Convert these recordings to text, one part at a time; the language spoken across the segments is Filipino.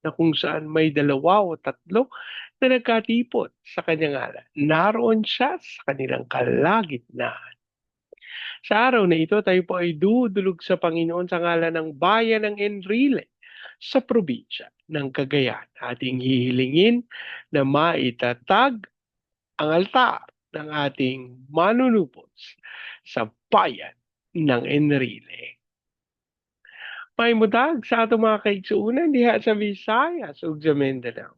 na kung saan may dalawa o tatlo na nagkatipon sa kanyang ngalan. Naroon siya sa kanilang kalagitnaan. Sa araw na ito, tayo po ay dudulog sa Panginoon sa ngalan ng bayan ng Enrile sa probinsya ng Cagayan. Ating hihilingin na maitatag ang altar ng ating manunupos sa bayan ng Enrile. May mudag sa atong mga kaigsuunan diha sa Visayas ug sa Mindanao.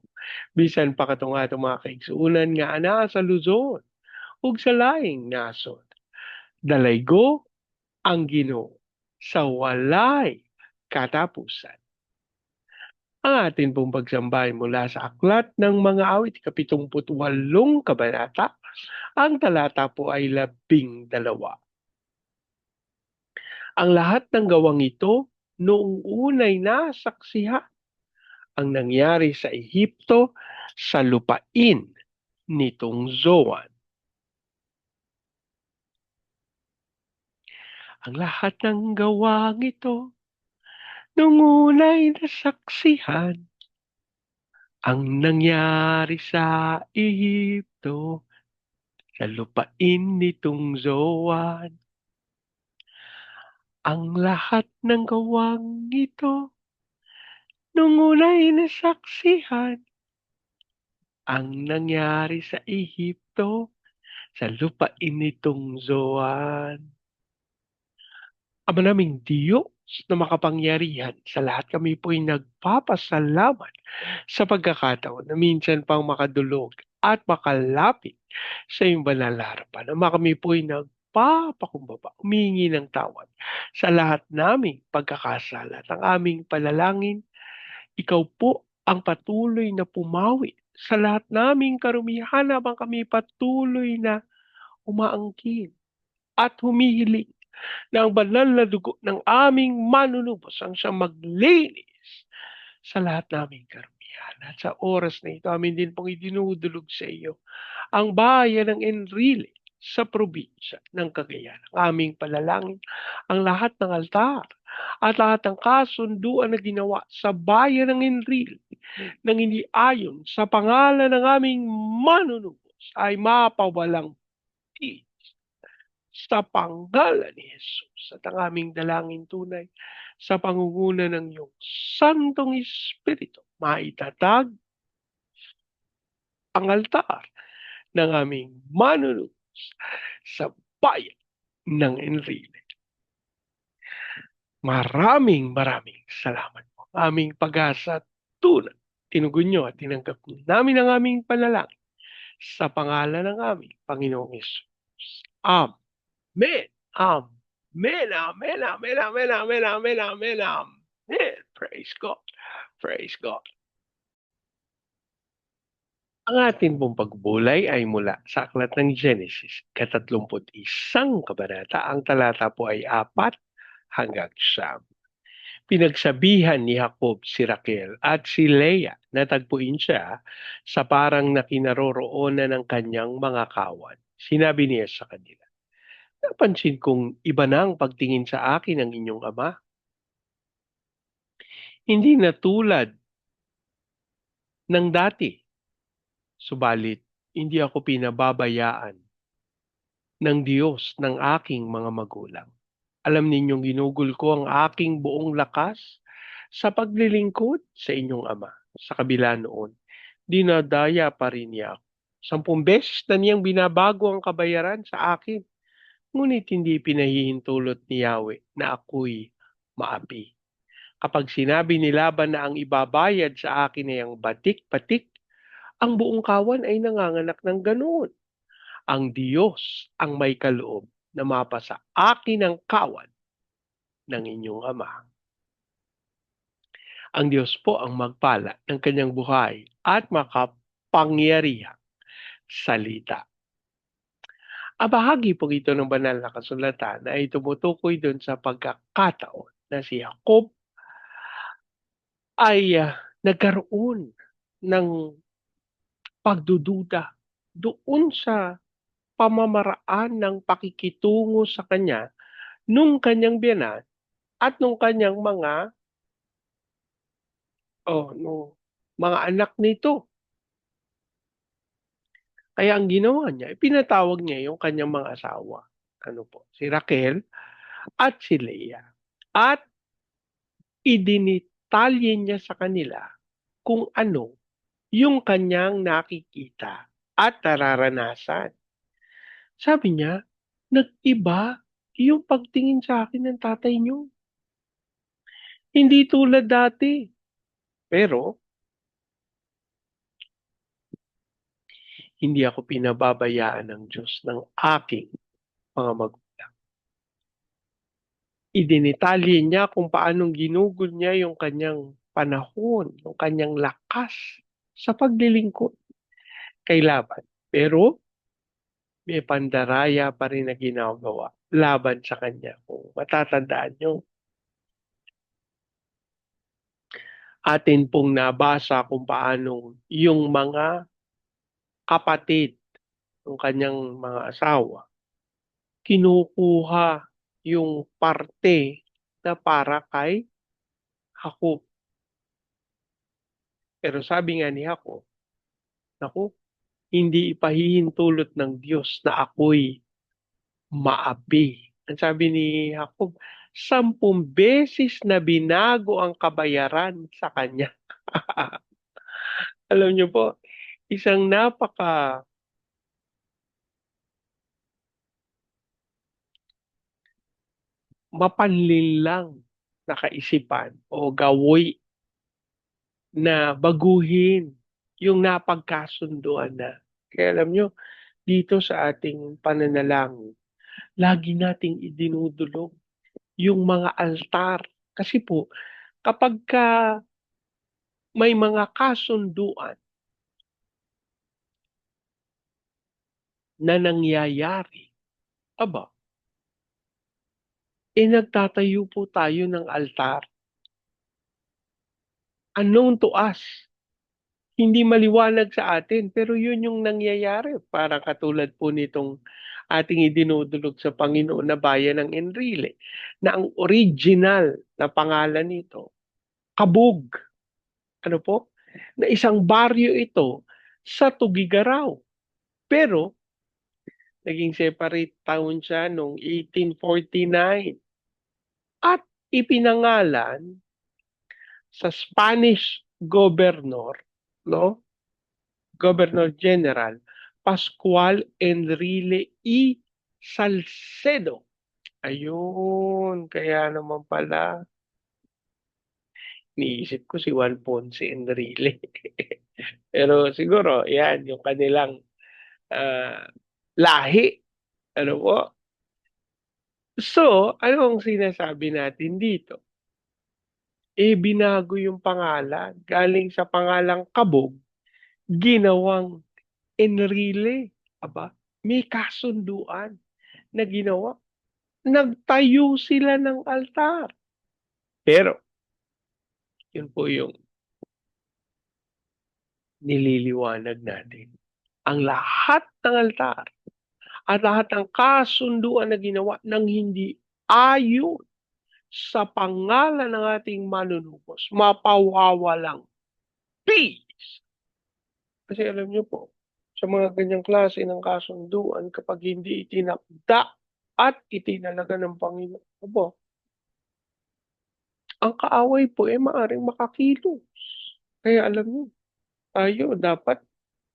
Bisan pa katong atong mga kaigsuunan nga ana sa Luzon ug sa laing nasod. Dalaygo ang Ginoo sa walay katapusan. Ang atin pong pagsambay mula sa aklat ng mga awit, kapitumput walong kabanata, ang talata po ay labing dalawa. Ang lahat ng gawang ito noong unay nasaksihan ang nangyari sa Ehipto sa lupain nitong Zoan. Ang lahat ng gawang ito nung unay nasaksihan ang nangyari sa Ehipto sa lupain nitong Zoan. Ang lahat ng gawang ito nung unay nasaksihan ang nangyari sa Ehipto sa lupain nitong Zoan. Ama naming Diyos na makapangyarihan, sa lahat kami po'y nagpapasalamat sa pagkakataon na minsan pang makadulog at makalapit sa iyong banal na harapan. Ama kami po'y nagpapakumbaba, humingi ng tawad sa lahat naming pagkakasala at ang aming palalangin. Ikaw po ang patuloy na pumawi sa lahat naming karumihan habang kami patuloy na umaangkin at humihiling na ang banal na dugo ng aming manunubos ang siyang maglinis sa lahat naming karumihan. At sa oras na ito, amin din pong idinudulog sa iyo ang bayan ng Enrile sa probinsya ng Cagayan. Ang aming palalangin, ang lahat ng altar at lahat ng kasunduan na ginawa sa bayan ng Enrile nang hindi ayon sa pangalan ng aming manunubos ay mapawalang peace sa pangalan ni Jesus at ang aming dalangin tunay sa pangunguna ng iyong Santong Espiritu maitatag ang altar ng aming manunubos sa bayan ng Enrile. Maraming maraming salamat po. Aming pag-asa tunay. Tinugon nyo at tinanggap namin ang aming panalangin sa pangalan ng aming Panginoong Yesus. Amen. Amen. Amen. Amen. Amen. Amen. Amen. Amen. Amen. Praise God. Praise God. Ang atin pong pagbulay ay mula sa aklat ng Genesis, katatlumput isang kabanata. Ang talata po ay apat hanggang siyam. Pinagsabihan ni Jacob si Raquel at si Leah na tagpuin siya sa parang nakinaroroonan ng kanyang mga kawan. Sinabi niya sa kanila, Napansin kong iba na ang pagtingin sa akin ng inyong ama. Hindi na tulad ng dati. Subalit, hindi ako pinababayaan ng Diyos ng aking mga magulang. Alam ninyong ginugol ko ang aking buong lakas sa paglilingkod sa inyong ama. Sa kabila noon, dinadaya pa rin niya ako. Sampung beses na niyang binabago ang kabayaran sa akin ngunit hindi pinahihintulot ni Yahweh na ako'y maapi. Kapag sinabi ni Laban na ang ibabayad sa akin ay ang batik-batik, ang buong kawan ay nanganganak ng ganoon. Ang Diyos ang may kaloob na mapasa akin ang kawan ng inyong ama. Ang Diyos po ang magpala ng kanyang buhay at makapangyarihang salita. Ang bahagi po ito ng banal na kasulatan ay tumutukoy doon sa pagkakataon na si Jacob ay uh, nagkaroon ng pagdududa doon sa pamamaraan ng pakikitungo sa kanya nung kanyang biyanan at nung kanyang mga oh, no, mga anak nito. Kaya ang ginawa niya, pinatawag niya yung kanyang mga asawa. Ano po? Si Raquel at si Leah. At idinitalye niya sa kanila kung ano yung kanyang nakikita at nararanasan. Sabi niya, nag-iba yung pagtingin sa akin ng tatay niyo. Hindi tulad dati. Pero, hindi ako pinababayaan ng Diyos ng aking mga magulang. Idinitalye niya kung paanong ginugol niya yung kanyang panahon, yung kanyang lakas sa paglilingkod kay Laban. Pero may pandaraya pa rin na ginagawa laban sa kanya. Kung matatandaan nyo, atin pong nabasa kung paano yung mga kapatid ng kanyang mga asawa, kinukuha yung parte na para kay Jacob. Pero sabi nga ni Jacob, naku, hindi ipahihintulot ng Diyos na ako'y maapi. Ang sabi ni Jacob, sampung beses na binago ang kabayaran sa kanya. Alam niyo po, isang napaka mapanlinlang na kaisipan o gawoy na baguhin yung napagkasunduan na. Kaya alam nyo, dito sa ating pananalangin, lagi nating idinudulog yung mga altar. Kasi po, kapag ka may mga kasunduan na nangyayari. Aba, eh po tayo ng altar. Unknown to us. Hindi maliwanag sa atin, pero yun yung nangyayari. Para katulad po nitong ating idinudulog sa Panginoon na bayan ng Enrile, na ang original na pangalan nito, Kabug. Ano po? Na isang baryo ito sa Tugigaraw. Pero naging separate town siya noong 1849. At ipinangalan sa Spanish governor, no? Governor General Pascual Enrile E. Salcedo. Ayun, kaya naman pala. Niisip ko si Juan Ponce Enrile. Pero siguro, yan, yung kanilang uh, lahi. Ano po? So, ano ang sinasabi natin dito? Eh, binago yung pangalan. Galing sa pangalang Kabog, ginawang Enrile. Aba, may kasunduan na ginawa. Nagtayo sila ng altar. Pero, yun po yung nililiwanag natin. Ang lahat ng altar at lahat ng kasunduan na ginawa ng hindi ayon sa pangalan ng ating manunubos, mapawawalang peace. Kasi alam niyo po, sa mga ganyang klase ng kasunduan, kapag hindi itinakda at itinalaga ng Panginoon, abo, ang kaaway po ay maaring makakilos. Kaya alam niyo, tayo dapat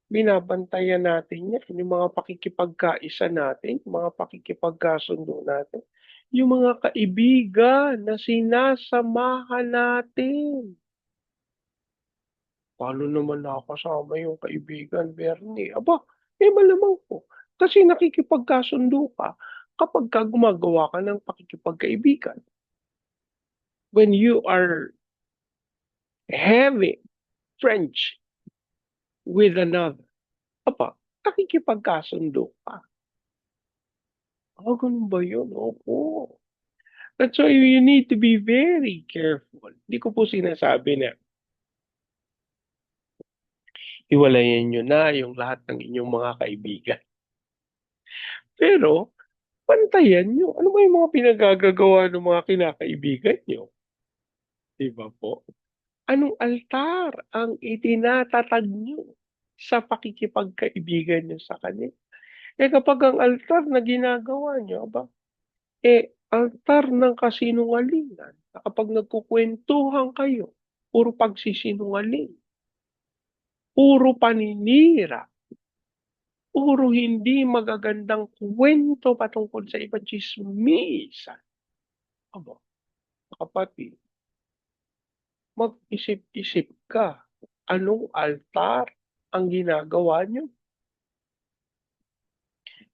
binabantayan natin yan, yung mga pakikipagkaisa natin, mga pakikipagkasundo natin, yung mga kaibigan na sinasamahan natin. Paano naman nakakasama yung kaibigan, Bernie? Aba, eh malamang po. Kasi nakikipagkasundo ka kapag ka gumagawa ka ng pakikipagkaibigan. When you are heavy friendship with another, aba, nakikipagkasundo ka. Ah, ganun ba yun? Opo. That's why you need to be very careful. Hindi ko po sinasabi na hiwalayan nyo na yung lahat ng inyong mga kaibigan. Pero, pantayan nyo. Ano ba yung mga pinagagagawa ng mga kinakaibigan nyo? Diba po? Anong altar ang itinatatag nyo sa pakikipagkaibigan nyo sa kanila? Eh kapag ang altar na ginagawa nyo, aba, eh altar ng kasinungalingan, kapag nagkukwentuhan kayo, puro pagsisinungaling, puro paninira, puro hindi magagandang kwento patungkol sa iba, chismisan. Aba, kapatid, mag-isip-isip ka, anong altar ang ginagawa nyo?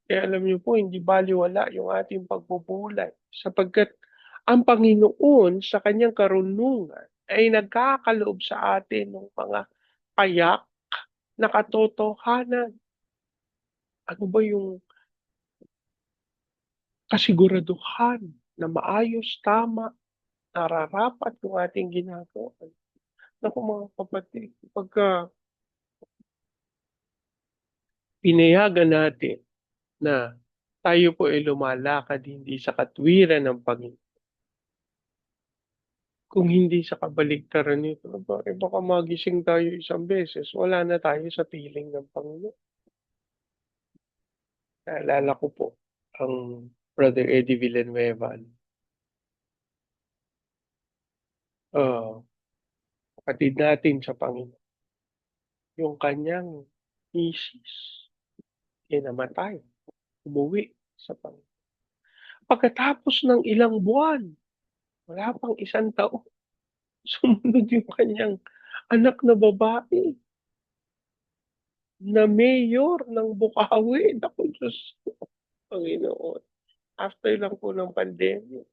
Kaya alam niyo po, hindi baliwala yung ating pagbubulat sapagkat ang Panginoon sa kanyang karunungan ay nagkakaloob sa atin ng mga payak na katotohanan. Ano ba yung kasiguraduhan na maayos, tama, nararapat yung ating ginagawa. Naku mga kapatid, pagka pinayagan natin na tayo po ay lumalakad hindi sa katwiran ng Panginoon. Kung hindi sa kabaligtaran nito, eh baka magising tayo isang beses, wala na tayo sa piling ng Panginoon. Naalala ko po ang Brother Eddie Villanueva. Uh, kapatid natin sa Panginoon. Yung kanyang misis, ay namatay umuwi sa Panginoon. Pagkatapos ng ilang buwan, wala pang isang taon, sumunod yung kanyang anak na babae na mayor ng Bukawi. Naku, Diyos Panginoon. After lang po ng pandemic.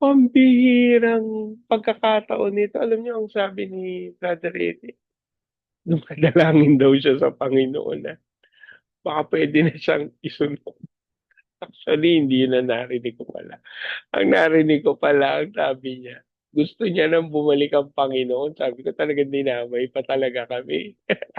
Pambihirang pagkakataon nito. Alam niyo, ang sabi ni Brother Eddie, dumadalangin daw siya sa Panginoon na baka pwede na siyang isunod. Actually, hindi na narinig ko pala. Ang narinig ko pala, ang sabi niya, gusto niya nang bumalik ang Panginoon. Sabi ko talaga dinamay pa talaga kami.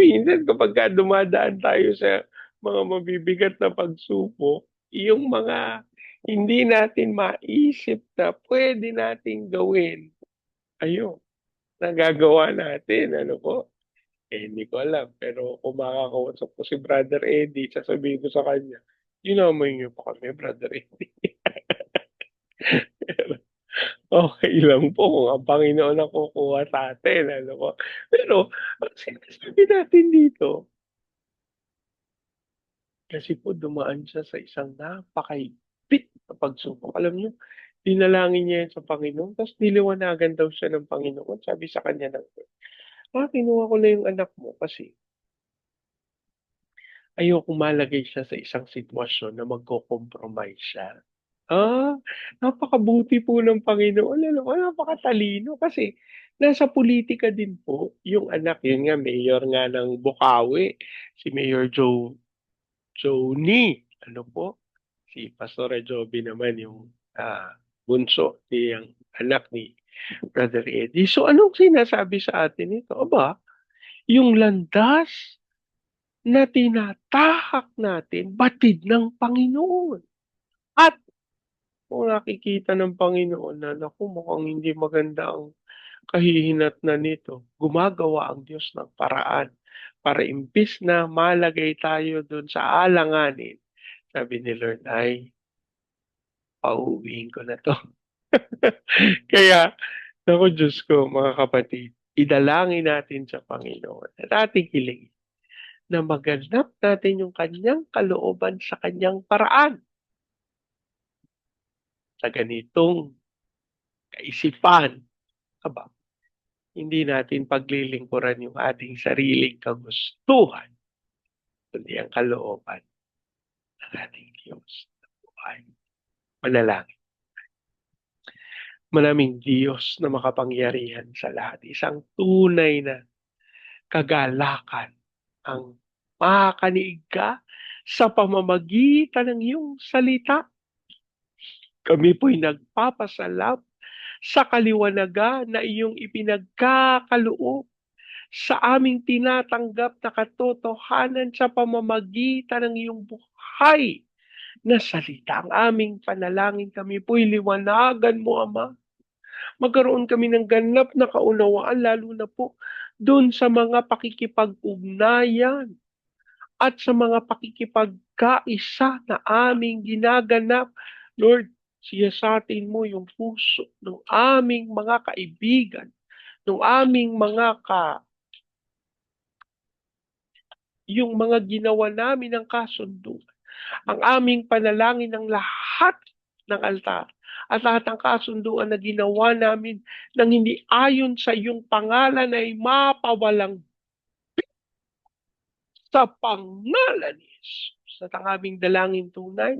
Minsan kapag ka dumadaan tayo sa mga mabibigat na pagsubok, yung mga hindi natin maisip na pwede nating gawin, ayun, nagagawa natin, ano po. Eh, hindi ko alam. Pero kung makakausap ko si Brother Eddie, sasabihin ko sa kanya, yun niyo pa kami, Brother Eddie. okay lang po kung ang Panginoon ang kukuha sa atin. Ano po. Pero, ang sinasabi natin dito, kasi po dumaan siya sa isang napakaipit na pagsubok. Alam niyo, dinalangin niya yan sa Panginoon, tapos niliwanagan daw siya ng Panginoon. Sabi sa kanya ng ah, kinuha ko na yung anak mo kasi ayoko malagay siya sa isang sitwasyon na magko-compromise siya. Ah, napakabuti po ng Panginoon. Alam napakatalino kasi nasa politika din po yung anak. Yun nga, mayor nga ng Bukawi, si Mayor Joe Joe Ni. Ano po? Si Pastor Joby naman yung uh, bunso niyang anak ni Brother Eddie. So anong sinasabi sa atin ito? Aba, yung landas na tinatahak natin, batid ng Panginoon. At kung nakikita ng Panginoon na naku, mukhang hindi maganda ang kahihinat na nito, gumagawa ang Diyos ng paraan para imbis na malagay tayo doon sa alanganin, sabi ni Lord ay pauwiin ko na to. Kaya, naku Diyos ko, mga kapatid, idalangin natin sa Panginoon at ating hiling na maganap natin yung kanyang kalooban sa kanyang paraan. Sa ganitong kaisipan, aba, hindi natin paglilingkuran yung ating sariling kagustuhan, kundi ang kalooban ng ating Diyos na buhay. Manalangin. Manaming Diyos na makapangyarihan sa lahat. Isang tunay na kagalakan ang makakaniig ka sa pamamagitan ng iyong salita. Kami po'y nagpapasalam sa kaliwanaga na iyong ipinagkakaloob sa aming tinatanggap na katotohanan sa pamamagitan ng iyong buhay na salita. Ang aming panalangin kami po'y liwanagan mo, Ama. Magkaroon kami ng ganap na kaunawaan, lalo na po doon sa mga pakikipag-ugnayan at sa mga pakikipagkaisa na aming ginaganap. Lord, siya sa atin mo yung puso ng aming mga kaibigan, ng aming mga ka yung mga ginawa namin ng kasunduan. Ang aming panalangin ng lahat ng altar at lahat ng kasunduan na ginawa namin nang hindi ayon sa iyong pangalan ay mapawalang sa pangalan ni Jesus at ang aming dalangin tunay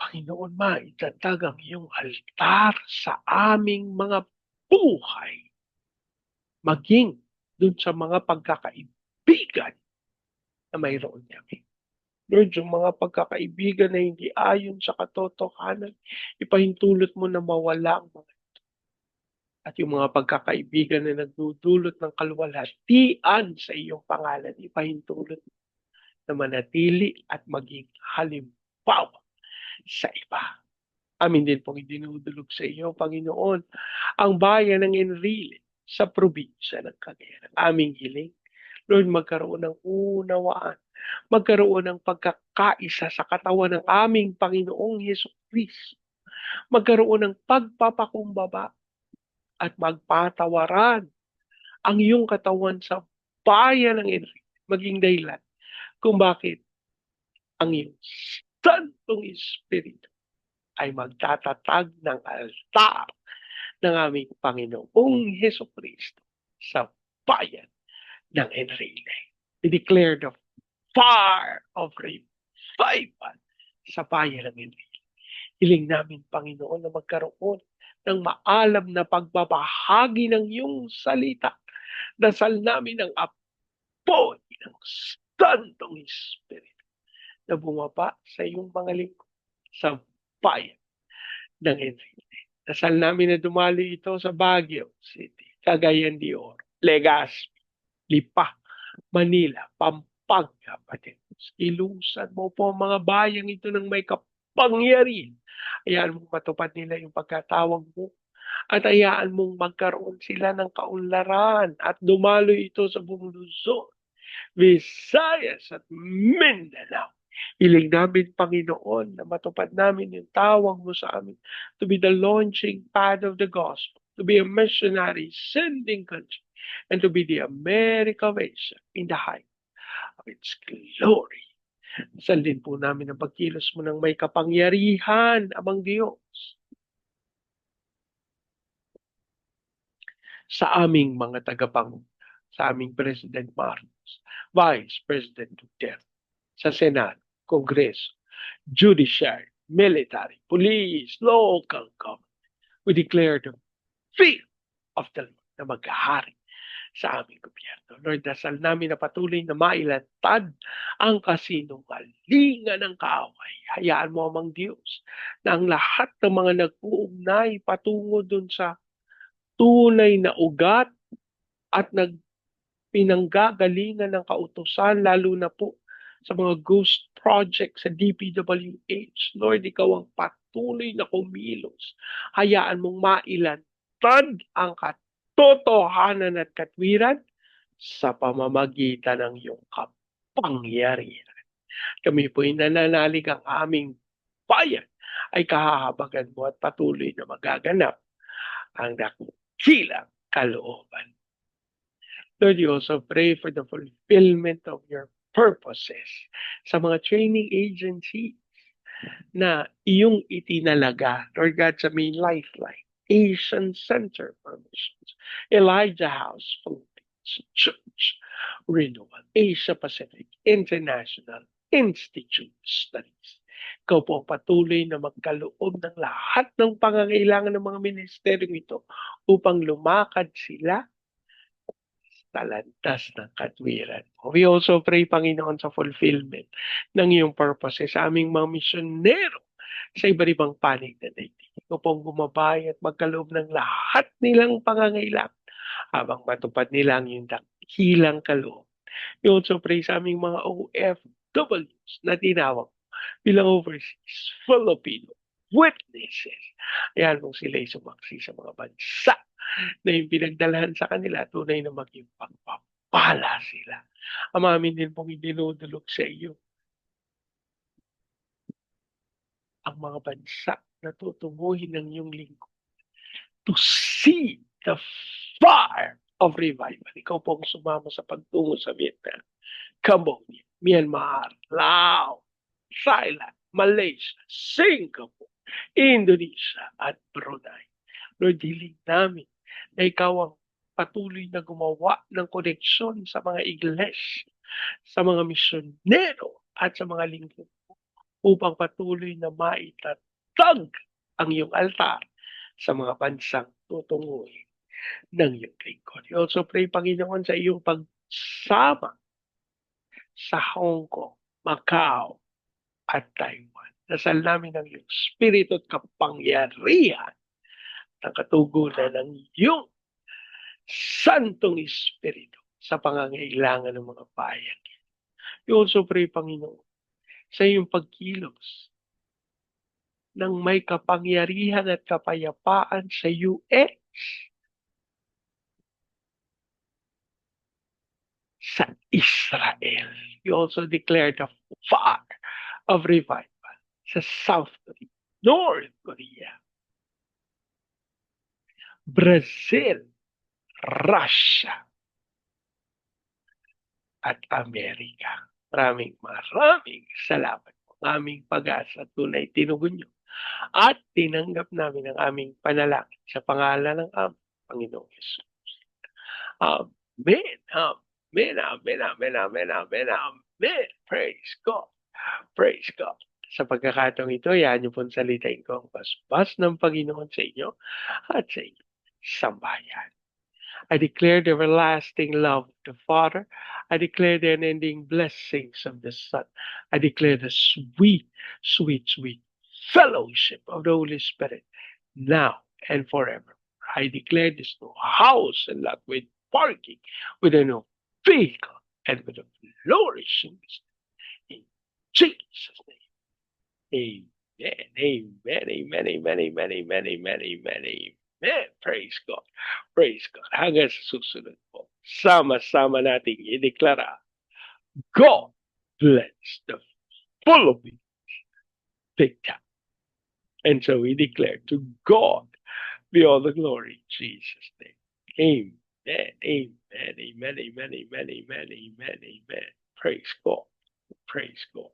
Panginoon, maitatag ang iyong altar sa aming mga buhay. Maging dun sa mga pagkakaibigan na mayroon kami. Lord, yung mga pagkakaibigan na hindi ayon sa katotohanan, ipahintulot mo na mawala ang mga ito. At yung mga pagkakaibigan na nagdudulot ng kalwalhatian sa iyong pangalan, ipahintulot na manatili at maging halimbawa sa iba. Amin din pong idinudulog sa iyo, Panginoon, ang bayan ng Enrile sa probinsya ng Cagayan. Aming hiling, Lord, magkaroon ng unawaan, magkaroon ng pagkakaisa sa katawan ng aming Panginoong Yeso Kristo, magkaroon ng pagpapakumbaba at magpatawaran ang iyong katawan sa bayan ng Enrile, maging dahilan kung bakit ang iyong Santong Espiritu ay magtatatag ng altar ng aming Panginoong Heso Kristo sa bayan ng Enrile. We declare the fire of revival sa bayan ng Enrile. Hiling namin, Panginoon, na magkaroon ng maalam na pagbabahagi ng iyong salita. Dasal namin ang apoy ng Santong Espiritu na bumaba sa iyong mga lingkod sa bayan ng Enrile. Dasal namin na dumali ito sa Baguio City, Cagayan de Oro, Legazpi, Lipa, Manila, Pampanga, Batangas. Ilusan mo po ang mga bayang ito ng may kapangyarihan. Hayaan mong matupad nila yung pagkatawag mo at hayaan mong magkaroon sila ng kaunlaran at dumalo ito sa buong Luzon, Visayas at Mindanao Hiling namin, Panginoon, na matupad namin yung tawag mo sa amin to be the launching pad of the gospel, to be a missionary sending country, and to be the America Asia in the height of its glory. Saan din po namin ang pagkilos mo ng may kapangyarihan, amang Diyos. Sa aming mga tagapang, sa aming President Marcos, Vice President Duterte, sa Senado, Kongreso, Judiciary, Military, Police, Local Government. We declare the fear of the Lord na maghahari sa aming gobyerno. Lord, dasal namin na patuloy na mailantad ang kasinungalingan ng kaaway. Hayaan mo amang Diyos na ang lahat ng mga nag-uugnay patungo dun sa tunay na ugat at nagpinanggagalingan ng kautusan, lalo na po sa mga ghost project sa DPWH. Lord, ikaw ang patuloy na kumilos. Hayaan mong mailantad ang katotohanan at katwiran sa pamamagitan ng iyong kapangyarihan. Kami po'y nananalig ang aming bayan ay kahahabagan mo at patuloy na magaganap ang dakilang kalooban. Lord, you also pray for the fulfillment of your purposes sa mga training agencies na iyong itinalaga, Lord God, sa main lifeline, Asian Center for Missions, Elijah House Philippines Church, Renewal, Asia Pacific International Institute Studies, Ikaw po patuloy na magkaloob ng lahat ng pangangailangan ng mga ministeryong ito upang lumakad sila sa landas ng katwiran. We also pray, Panginoon, sa fulfillment ng iyong purposes sa aming mga misyonero sa iba't ibang panig na daigdig. Pong gumabay at magkaloob ng lahat nilang pangangailangan habang matupad nila ang iyong dakilang kaloob. We also pray sa aming mga OFWs na tinawag bilang overseas Filipino witnesses. Ayan kung sila'y sumaksi sa mga bansa na yung pinagdalahan sa kanila, tunay na maging pagpapala sila. Amamin din pong idinudulog sa iyo ang mga bansa na tutunguhin ng iyong lingkod to see the fire of revival. Ikaw po ang sumama sa pagtungo sa Vietnam, Cambodia, Myanmar, Laos, Thailand, Malaysia, Singapore, Indonesia, at Brunei. Lord, hiling namin na ikaw ang patuloy na gumawa ng koneksyon sa mga iglesia, sa mga misyonero, at sa mga lingkod upang patuloy na maitatag ang iyong altar sa mga bansang tutunguhin ng iyong lingkod. We also pray, Panginoon, sa iyong pagsama sa Hong Kong, Macau, at Taiwan. Dasal namin ang iyong spirito at kapangyarihan ng katugunan ng iyong Santong Espiritu sa pangangailangan ng mga bayan. We also pray, Panginoon, sa iyong pagkilos ng may kapangyarihan at kapayapaan sa US, sa Israel. We also declare the fire of revival sa South Korea, North Korea, Brazil, Russia, at Amerika. Maraming maraming salamat po. Aming pag-asa tunay tinugon nyo. At tinanggap namin ang aming panalangin sa pangalan ng aming Panginoong Yesus. Amen. Amen. Amen. Amen. Amen. Amen. Amen. Praise God. Praise God. Sa pagkakataong ito, yan niyo pong salitain ko ang basbas ng Panginoon sa inyo at sa inyo sambayan. I declare the everlasting love of the Father. I declare the unending blessings of the Son. I declare the sweet, sweet, sweet fellowship of the Holy Spirit now and forever. I declare this new house and lot with parking, with a new vehicle, and with a flourishing in Jesus' name. Amen. Amen. Amen. Amen. Amen. Amen. Amen. Amen. Amen. Praise God. Praise God. Hanggang sa susunod po. Sama-sama nating ideklara. God bless the Philippines big time. And so we declare to God be all the glory Jesus' name. Amen. Amen. Amen. Amen. Amen. Amen. Amen. Amen. Praise God. Praise God.